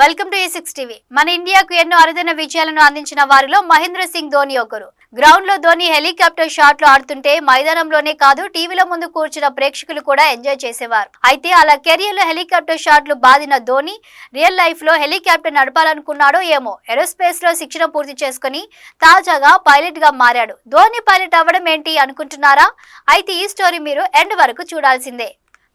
Welcome to A six TV మన ఇండియాకు ఎన్నో అరుదైన విజయాలను అందించిన వారిలో మహేంద్ర సింగ్ ధోని ఒకరు. గ్రౌండ్లో ధోని హెలికాప్టర్ షాట్లు ఆడుతుంటే మైదానంలోనే కాదు టీవీల ముందు కూర్చున్న ప్రేక్షకులు కూడా ఎంజాయ్ చేసేవారు. అయితే అలా కెరియర్లో హెలికాప్టర్ షాట్లు బాధిన ధోని రియల్ లైఫ్లో హెలికాప్టర్ నడపాలనుకున్నాడో ఏమో ఏరోస్పేస్లో శిక్షణ పూర్తి చేసుకుని తాజాగా పైలట్గా మారాడు. ధోని పైలట్ అవ్వడం ఏంటి అనుకుంటున్నారా? అయితే ఈ స్టోరీ మీరు ఎండ్ వరకు చూడాల్సిందే.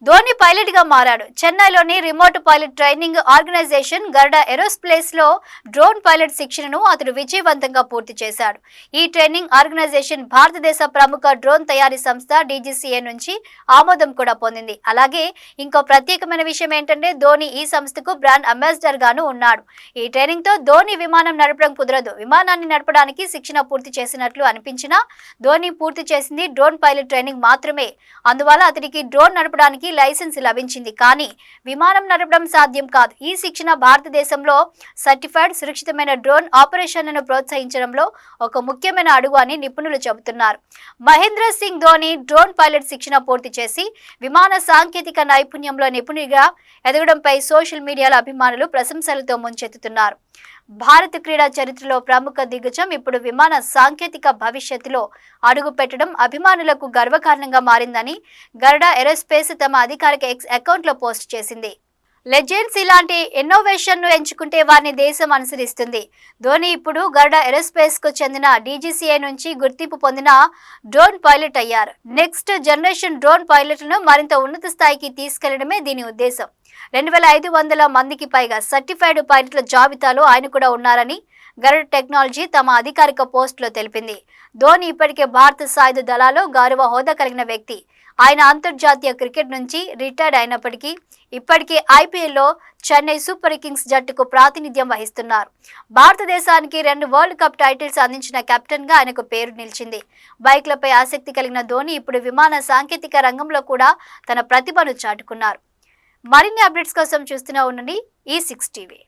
ధోని పైలట్గా మారాడు. చెన్నైలోని remote pilot training organisation Garuda ఏరోస్పేస్లో drone pilot శిక్షణను అతడు విజయవంతంగా పూర్తి చేశాడు. ఈ ట్రైనింగ్ ఆర్గనైజేషన్ భారతదేశ ప్రముఖ డ్రోన్ తయారీ సంస్థ డీజీసీఏ నుంచి ఆమోదం కూడా పొందింది. అలాగే ఇంకో ప్రత్యేకమైన విషయం ఏంటంటే ధోని ఈ సంస్థకు బ్రాండ్ అంబాసిడర్ గాను ఉన్నాడు. ఈ ట్రైనింగ్తో ధోని విమానం నడపడం కుదరదు. విమానాన్ని నడపడానికి శిక్షణ పూర్తి చేసినట్లు అనిపించినా ధోని పూర్తి చేసింది డ్రోన్ పైలట్ ట్రైనింగ్ మాత్రమే. అందువల్ల అతడికి డ్రోన్ నడపడానికి లైసెన్స్ లభించింది. కానీ విమానం నడపడం సాధ్యం కాదు. ఈ శిక్షణ భారతదేశంలో సర్టిఫైడ్ సురక్షితమైన డ్రోన్ ఆపరేషన్లను ప్రోత్సహించడంలో ఒక ముఖ్యమైన అడుగు అని నిపుణులు చెబుతున్నారు. మహేంద్ర సింగ్ ధోని డ్రోన్ పైలట్ శిక్షణ పూర్తి చేసి విమాన సాంకేతిక నైపుణ్యంలో నిపుణుడిగా ఎదగడంపై సోషల్ మీడియాలో అభిమానులు ప్రశంసలతో ముంచెత్తుతున్నారు. భారత క్రీడా చరిత్రలో ప్రముఖ దిగ్గజం ఇప్పుడు విమాన సాంకేతిక భవిష్యత్తులో అడుగు పెట్టడం అభిమానులకు గర్వకారణంగా మారిందని గరడా ఏరోస్పేస్ తమ అధికారిక ఎక్స్ అకౌంట్లో పోస్ట్ చేసింది. లెజెండ్స్ ఇలాంటి ఇన్నోవేషన్ను ఎంచుకుంటే వారిని దేశం అనుసరిస్తుంది. ధోని ఇప్పుడు గరుడ ఎరోస్పేస్కు చెందిన డీజీసీఐ నుంచి గుర్తింపు పొందిన డ్రోన్ పైలట్ అయ్యారు. నెక్స్ట్ జనరేషన్ డ్రోన్ పైలట్ను మరింత ఉన్నత స్థాయికి తీసుకెళ్ళడమే దీని ఉద్దేశం. రెండు వేల ఐదు వందల మందికి పైగా సర్టిఫైడ్ పైలట్ల జాబితాలో ఆయన కూడా ఉన్నారని గరుడ్ టెక్నాలజీ తమ అధికారిక పోస్టులో తెలిపింది. ధోని ఇప్పటికే భారత సాయుధ దళాలో గౌరవ హోదా కలిగిన వ్యక్తి. ఆయన అంతర్జాతీయ క్రికెట్ నుంచి రిటైర్డ్ అయినప్పటికీ ఇప్పటికే ఐపీఎల్లో చెన్నై సూపర్ కింగ్స్ జట్టుకు ప్రాతినిధ్యం వహిస్తున్నారు. భారతదేశానికి రెండు వరల్డ్ కప్ టైటిల్స్ అందించిన కెప్టెన్గా ఆయనకు పేరు నిలిచింది. బైక్లపై ఆసక్తి కలిగిన ధోని ఇప్పుడు విమాన సాంకేతిక రంగంలో కూడా తన ప్రతిభను చాటుకున్నారు. మరిన్ని అప్డేట్స్ కోసం చూస్తూనే ఉండండి ఈ సిక్స్ టీవీ.